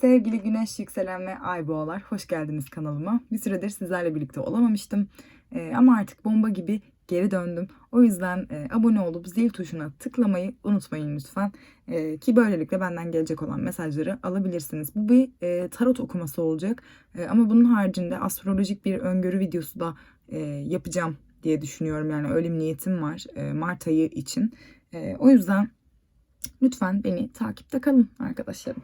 Sevgili Güneş Yükselen ve Ay Boğalar, hoş geldiniz kanalıma. Bir süredir sizlerle birlikte olamamıştım. Ee, ama artık bomba gibi geri döndüm. O yüzden e, abone olup zil tuşuna tıklamayı unutmayın lütfen. Ee, ki böylelikle benden gelecek olan mesajları alabilirsiniz. Bu bir e, tarot okuması olacak. E, ama bunun haricinde astrolojik bir öngörü videosu da e, yapacağım diye düşünüyorum. Yani öyle bir niyetim var e, Mart ayı için. E, o yüzden lütfen beni takipte kalın arkadaşlarım.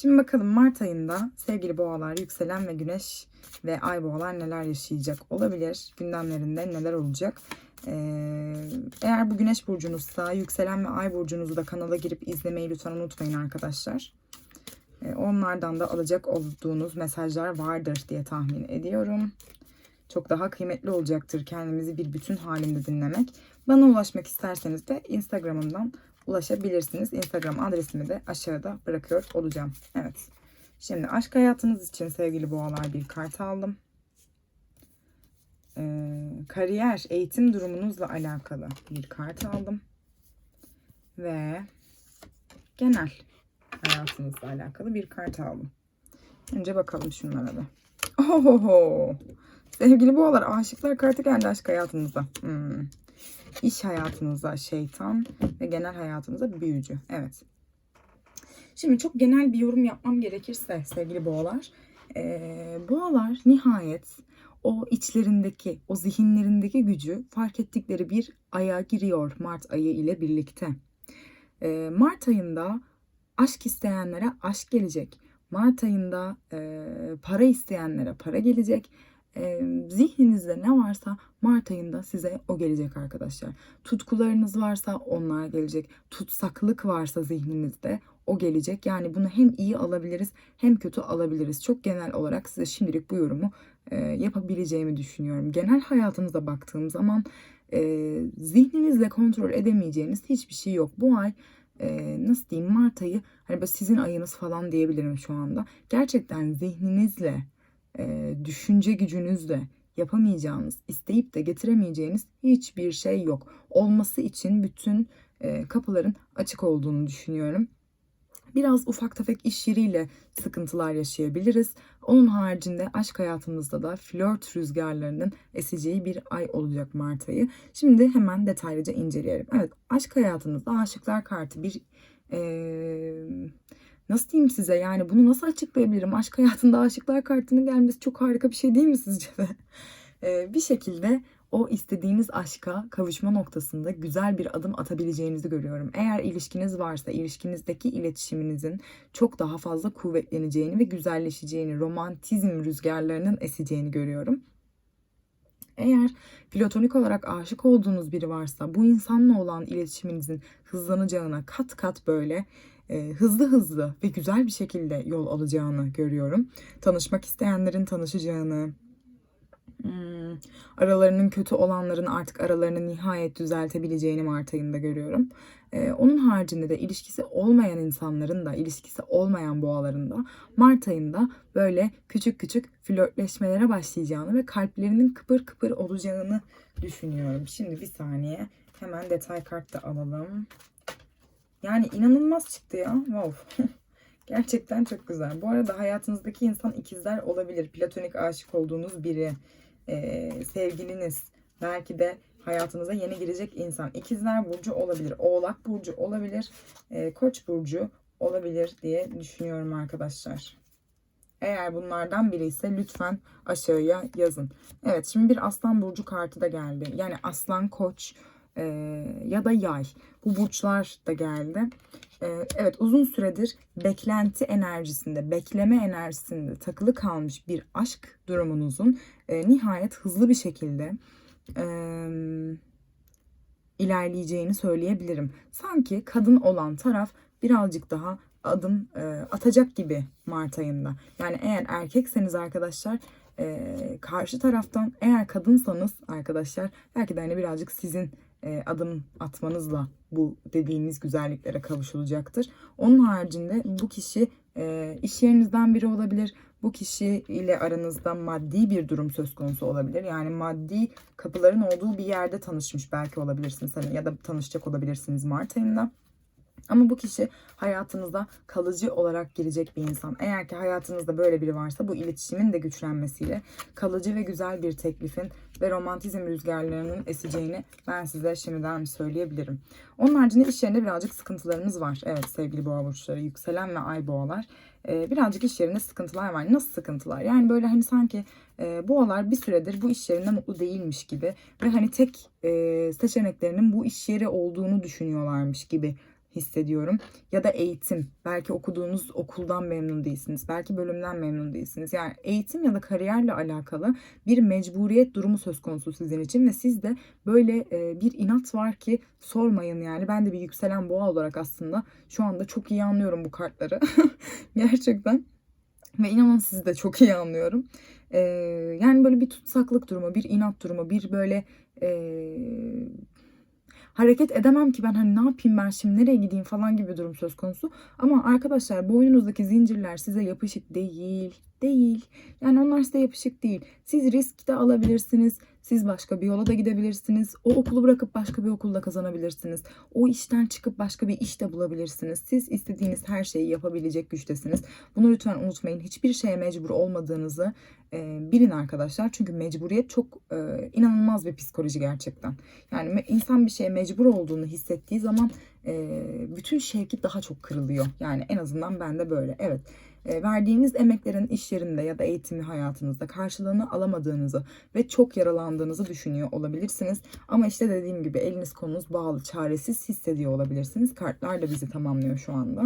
Şimdi bakalım Mart ayında sevgili boğalar, yükselen ve güneş ve ay boğalar neler yaşayacak olabilir? Gündemlerinde neler olacak? Ee, eğer bu güneş burcunuzsa yükselen ve ay burcunuzu da kanala girip izlemeyi lütfen unutmayın arkadaşlar. Ee, onlardan da alacak olduğunuz mesajlar vardır diye tahmin ediyorum. Çok daha kıymetli olacaktır kendimizi bir bütün halinde dinlemek. Bana ulaşmak isterseniz de Instagram'ımdan ulaşabilirsiniz. Instagram adresimi de aşağıda bırakıyor olacağım. Evet. Şimdi aşk hayatınız için sevgili boğalar bir kart aldım. Ee, kariyer, eğitim durumunuzla alakalı bir kart aldım. Ve genel hayatınızla alakalı bir kart aldım. Önce bakalım şunlara da. Ohoho. Sevgili boğalar aşıklar kartı geldi aşk hayatınızda. Hmm. İş hayatınızda şeytan ve genel hayatınızda büyücü. Evet. Şimdi çok genel bir yorum yapmam gerekirse sevgili boğalar. Ee, boğalar nihayet o içlerindeki, o zihinlerindeki gücü fark ettikleri bir aya giriyor Mart ayı ile birlikte. Ee, Mart ayında aşk isteyenlere aşk gelecek. Mart ayında e, para isteyenlere para gelecek e, zihninizde ne varsa Mart ayında size o gelecek arkadaşlar. Tutkularınız varsa onlar gelecek. Tutsaklık varsa zihninizde o gelecek. Yani bunu hem iyi alabiliriz hem kötü alabiliriz. Çok genel olarak size şimdilik bu yorumu e, yapabileceğimi düşünüyorum. Genel hayatınıza baktığım zaman e, zihninizle kontrol edemeyeceğiniz hiçbir şey yok. Bu ay e, nasıl diyeyim Mart ayı hani böyle sizin ayınız falan diyebilirim şu anda. Gerçekten zihninizle e, düşünce gücünüzle yapamayacağınız, isteyip de getiremeyeceğiniz hiçbir şey yok. Olması için bütün e, kapıların açık olduğunu düşünüyorum. Biraz ufak tefek iş yeriyle sıkıntılar yaşayabiliriz. Onun haricinde aşk hayatımızda da flört rüzgarlarının eseceği bir ay olacak Mart ayı. Şimdi hemen detaylıca inceleyelim. Evet aşk hayatınızda aşıklar kartı bir ee, nasıl diyeyim size yani bunu nasıl açıklayabilirim? Aşk hayatında aşıklar kartının gelmesi çok harika bir şey değil mi sizce de? Ee, bir şekilde o istediğiniz aşka kavuşma noktasında güzel bir adım atabileceğinizi görüyorum. Eğer ilişkiniz varsa ilişkinizdeki iletişiminizin çok daha fazla kuvvetleneceğini ve güzelleşeceğini, romantizm rüzgarlarının eseceğini görüyorum. Eğer platonik olarak aşık olduğunuz biri varsa bu insanla olan iletişiminizin hızlanacağına kat kat böyle e, hızlı hızlı ve güzel bir şekilde yol alacağını görüyorum. Tanışmak isteyenlerin tanışacağını, Hmm, aralarının kötü olanların artık aralarını nihayet düzeltebileceğini Mart ayında görüyorum. Ee, onun haricinde de ilişkisi olmayan insanların da ilişkisi olmayan boğaların da Mart ayında böyle küçük küçük flörtleşmelere başlayacağını ve kalplerinin kıpır kıpır olacağını düşünüyorum. Şimdi bir saniye hemen detay kart da alalım. Yani inanılmaz çıktı ya. Wow. Gerçekten çok güzel. Bu arada hayatınızdaki insan ikizler olabilir. Platonik aşık olduğunuz biri, e, sevgiliniz, belki de hayatınıza yeni girecek insan. İkizler burcu olabilir, Oğlak burcu olabilir, e, Koç burcu olabilir diye düşünüyorum arkadaşlar. Eğer bunlardan biri ise lütfen aşağıya yazın. Evet şimdi bir aslan burcu kartı da geldi. Yani aslan koç e, ya da yay. Bu burçlar da geldi. E, evet uzun süredir beklenti enerjisinde, bekleme enerjisinde takılı kalmış bir aşk durumunuzun e, nihayet hızlı bir şekilde e, ilerleyeceğini söyleyebilirim. Sanki kadın olan taraf birazcık daha adım e, atacak gibi Mart ayında. Yani eğer erkekseniz arkadaşlar e, karşı taraftan eğer kadınsanız arkadaşlar belki de hani birazcık sizin e, adım atmanızla bu dediğimiz güzelliklere kavuşulacaktır. Onun haricinde bu kişi e, iş yerinizden biri olabilir. Bu kişi ile aranızda maddi bir durum söz konusu olabilir. Yani maddi kapıların olduğu bir yerde tanışmış belki olabilirsiniz. Hani ya da tanışacak olabilirsiniz Mart ayında. Ama bu kişi hayatınıza kalıcı olarak girecek bir insan. Eğer ki hayatınızda böyle biri varsa bu iletişimin de güçlenmesiyle kalıcı ve güzel bir teklifin ve romantizm rüzgarlarının eseceğini ben size şimdiden söyleyebilirim. Onun haricinde iş yerinde birazcık sıkıntılarımız var. Evet sevgili boğa burçları, yükselen ve ay boğalar. Ee, birazcık iş yerinde sıkıntılar var. Nasıl sıkıntılar? Yani böyle hani sanki e, boğalar bir süredir bu iş yerinde mutlu değilmiş gibi ve hani tek e, seçeneklerinin bu iş yeri olduğunu düşünüyorlarmış gibi hissediyorum. Ya da eğitim. Belki okuduğunuz okuldan memnun değilsiniz. Belki bölümden memnun değilsiniz. Yani eğitim ya da kariyerle alakalı bir mecburiyet durumu söz konusu sizin için ve sizde böyle e, bir inat var ki sormayın yani. Ben de bir yükselen boğa olarak aslında şu anda çok iyi anlıyorum bu kartları. Gerçekten. Ve inanın sizi de çok iyi anlıyorum. Ee, yani böyle bir tutsaklık durumu, bir inat durumu, bir böyle e, hareket edemem ki ben hani ne yapayım ben şimdi nereye gideyim falan gibi bir durum söz konusu. Ama arkadaşlar boynunuzdaki zincirler size yapışık değil. Değil. Yani onlar size yapışık değil. Siz risk de alabilirsiniz. Siz başka bir yola da gidebilirsiniz. O okulu bırakıp başka bir okulda kazanabilirsiniz. O işten çıkıp başka bir iş de bulabilirsiniz. Siz istediğiniz her şeyi yapabilecek güçtesiniz. Bunu lütfen unutmayın. Hiçbir şeye mecbur olmadığınızı e, bilin arkadaşlar. Çünkü mecburiyet çok e, inanılmaz bir psikoloji gerçekten. Yani insan bir şeye mecbur olduğunu hissettiği zaman e, bütün şevki daha çok kırılıyor. Yani en azından bende böyle. Evet verdiğiniz emeklerin iş yerinde ya da eğitimli hayatınızda karşılığını alamadığınızı ve çok yaralandığınızı düşünüyor olabilirsiniz. Ama işte dediğim gibi eliniz kolunuz bağlı, çaresiz hissediyor olabilirsiniz. Kartlar da bizi tamamlıyor şu anda.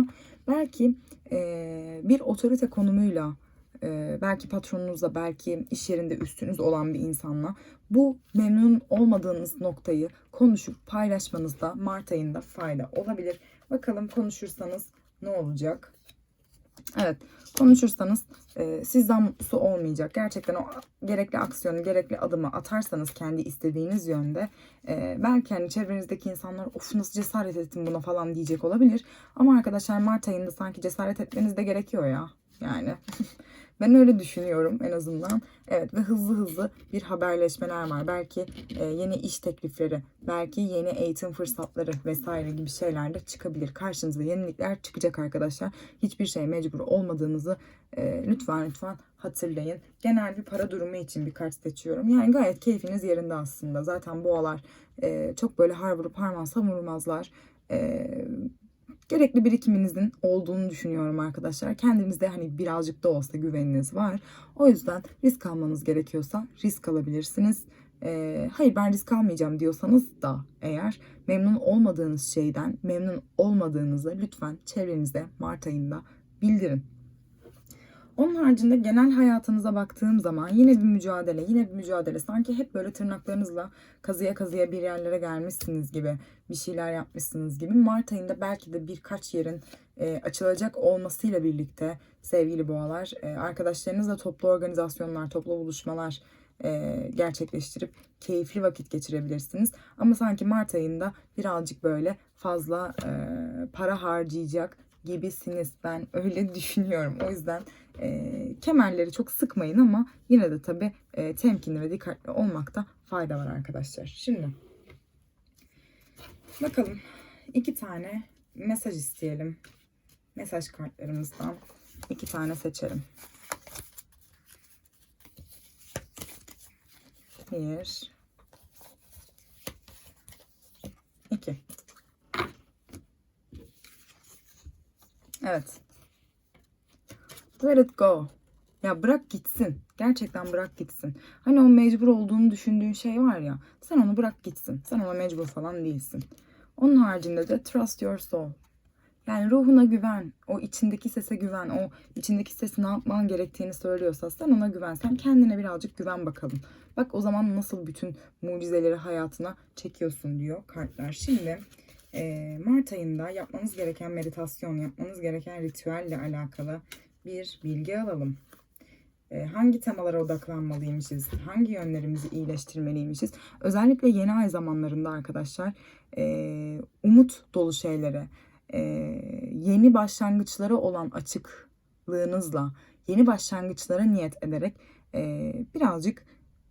Belki e, bir otorite konumuyla e, belki patronunuzla, belki iş yerinde üstünüz olan bir insanla bu memnun olmadığınız noktayı konuşup paylaşmanızda Mart ayında fayda olabilir. Bakalım konuşursanız ne olacak? Evet konuşursanız e, sizden mutlusu olmayacak. Gerçekten o gerekli aksiyonu, gerekli adımı atarsanız kendi istediğiniz yönde e, belki hani çevrenizdeki insanlar of nasıl cesaret ettim buna falan diyecek olabilir. Ama arkadaşlar Mart ayında sanki cesaret etmeniz de gerekiyor ya. Yani ben öyle düşünüyorum en azından. Evet ve hızlı hızlı bir haberleşmeler var. Belki e, yeni iş teklifleri, belki yeni eğitim fırsatları vesaire gibi şeyler de çıkabilir. Karşınıza yenilikler çıkacak arkadaşlar. Hiçbir şey mecbur olmadığınızı e, lütfen lütfen hatırlayın. Genel bir para durumu için bir kart seçiyorum. Yani gayet keyfiniz yerinde aslında. Zaten boğalar e, çok böyle har vurup harman savurmazlar. E, gerekli birikiminizin olduğunu düşünüyorum arkadaşlar. Kendinizde hani birazcık da olsa güveniniz var. O yüzden risk almanız gerekiyorsa risk alabilirsiniz. Ee, hayır ben risk almayacağım diyorsanız da eğer memnun olmadığınız şeyden memnun olmadığınızı lütfen çevrenizde Mart ayında bildirin. Onun haricinde genel hayatınıza baktığım zaman yine bir mücadele, yine bir mücadele. Sanki hep böyle tırnaklarınızla kazıya kazıya bir yerlere gelmişsiniz gibi, bir şeyler yapmışsınız gibi. Mart ayında belki de birkaç yerin e, açılacak olmasıyla birlikte sevgili boğalar, e, arkadaşlarınızla toplu organizasyonlar, toplu buluşmalar e, gerçekleştirip keyifli vakit geçirebilirsiniz. Ama sanki Mart ayında birazcık böyle fazla e, para harcayacak gibisiniz. Ben öyle düşünüyorum. O yüzden e, kemerleri çok sıkmayın ama yine de tabii e, temkinli ve dikkatli olmakta fayda var arkadaşlar. Şimdi bakalım iki tane mesaj isteyelim. Mesaj kartlarımızdan iki tane seçelim. Bir, iki. Evet. Let it go. Ya bırak gitsin. Gerçekten bırak gitsin. Hani o mecbur olduğunu düşündüğün şey var ya. Sen onu bırak gitsin. Sen ona mecbur falan değilsin. Onun haricinde de trust your soul. Yani ruhuna güven. O içindeki sese güven. O içindeki ses ne yapman gerektiğini söylüyorsa sen ona güven. Sen kendine birazcık güven bakalım. Bak o zaman nasıl bütün mucizeleri hayatına çekiyorsun diyor kartlar. Şimdi Mart ayında yapmanız gereken meditasyon, yapmanız gereken ritüelle alakalı bir bilgi alalım. E, hangi temalara odaklanmalıymışız? Hangi yönlerimizi iyileştirmeliymişiz? Özellikle yeni ay zamanlarında arkadaşlar e, umut dolu şeylere, e, yeni başlangıçlara olan açıklığınızla, yeni başlangıçlara niyet ederek e, birazcık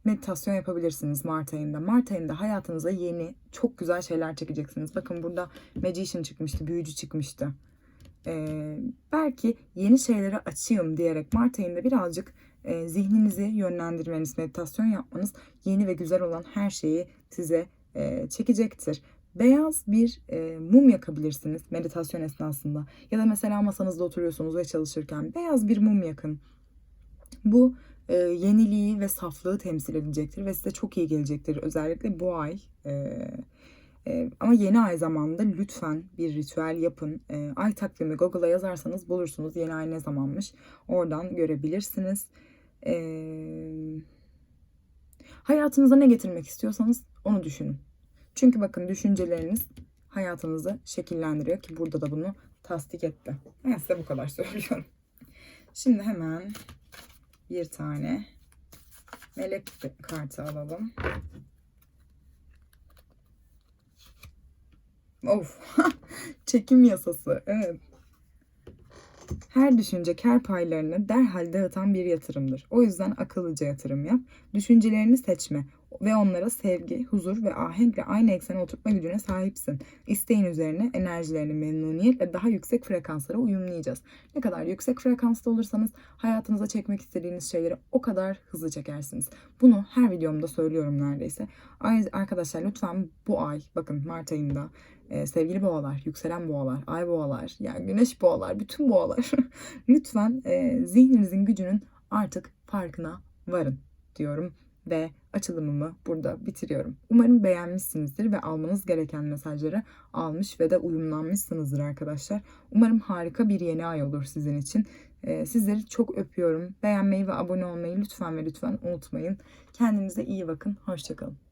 meditasyon yapabilirsiniz Mart ayında. Mart ayında hayatınıza yeni çok güzel şeyler çekeceksiniz. Bakın burada Magician çıkmıştı, büyücü çıkmıştı. Ee, belki yeni şeylere açayım diyerek Mart ayında birazcık e, zihninizi yönlendirmeniz, meditasyon yapmanız yeni ve güzel olan her şeyi size e, çekecektir. Beyaz bir e, mum yakabilirsiniz meditasyon esnasında. Ya da mesela masanızda oturuyorsunuz ve çalışırken beyaz bir mum yakın. Bu e, yeniliği ve saflığı temsil edecektir ve size çok iyi gelecektir. Özellikle bu ay. E, e, ama yeni ay zamanında lütfen bir ritüel yapın. E, ay takvimi Google'a yazarsanız bulursunuz. Yeni ay ne zamanmış. Oradan görebilirsiniz. E, hayatınıza ne getirmek istiyorsanız onu düşünün. Çünkü bakın düşünceleriniz hayatınızı şekillendiriyor ki burada da bunu tasdik etti. Ben size bu kadar söylüyorum. Şimdi hemen bir tane melek kartı alalım. Of. Çekim yasası. Evet. Her düşünce kar paylarını derhal dağıtan bir yatırımdır. O yüzden akıllıca yatırım yap. Düşüncelerini seçme ve onlara sevgi, huzur ve ahenkle aynı eksene oturtma gücüne sahipsin. İsteğin üzerine enerjilerini memnuniyetle daha yüksek frekanslara uyumlayacağız. Ne kadar yüksek frekansta olursanız hayatınıza çekmek istediğiniz şeyleri o kadar hızlı çekersiniz. Bunu her videomda söylüyorum neredeyse. Arkadaşlar lütfen bu ay, bakın Mart ayında e, sevgili boğalar, yükselen boğalar, ay boğalar, yani güneş boğalar, bütün boğalar lütfen e, zihninizin gücünün artık farkına varın diyorum ve açılımımı burada bitiriyorum. Umarım beğenmişsinizdir ve almanız gereken mesajları almış ve de uyumlanmışsınızdır arkadaşlar. Umarım harika bir yeni ay olur sizin için. Ee, sizleri çok öpüyorum. Beğenmeyi ve abone olmayı lütfen ve lütfen unutmayın. Kendinize iyi bakın. Hoşçakalın.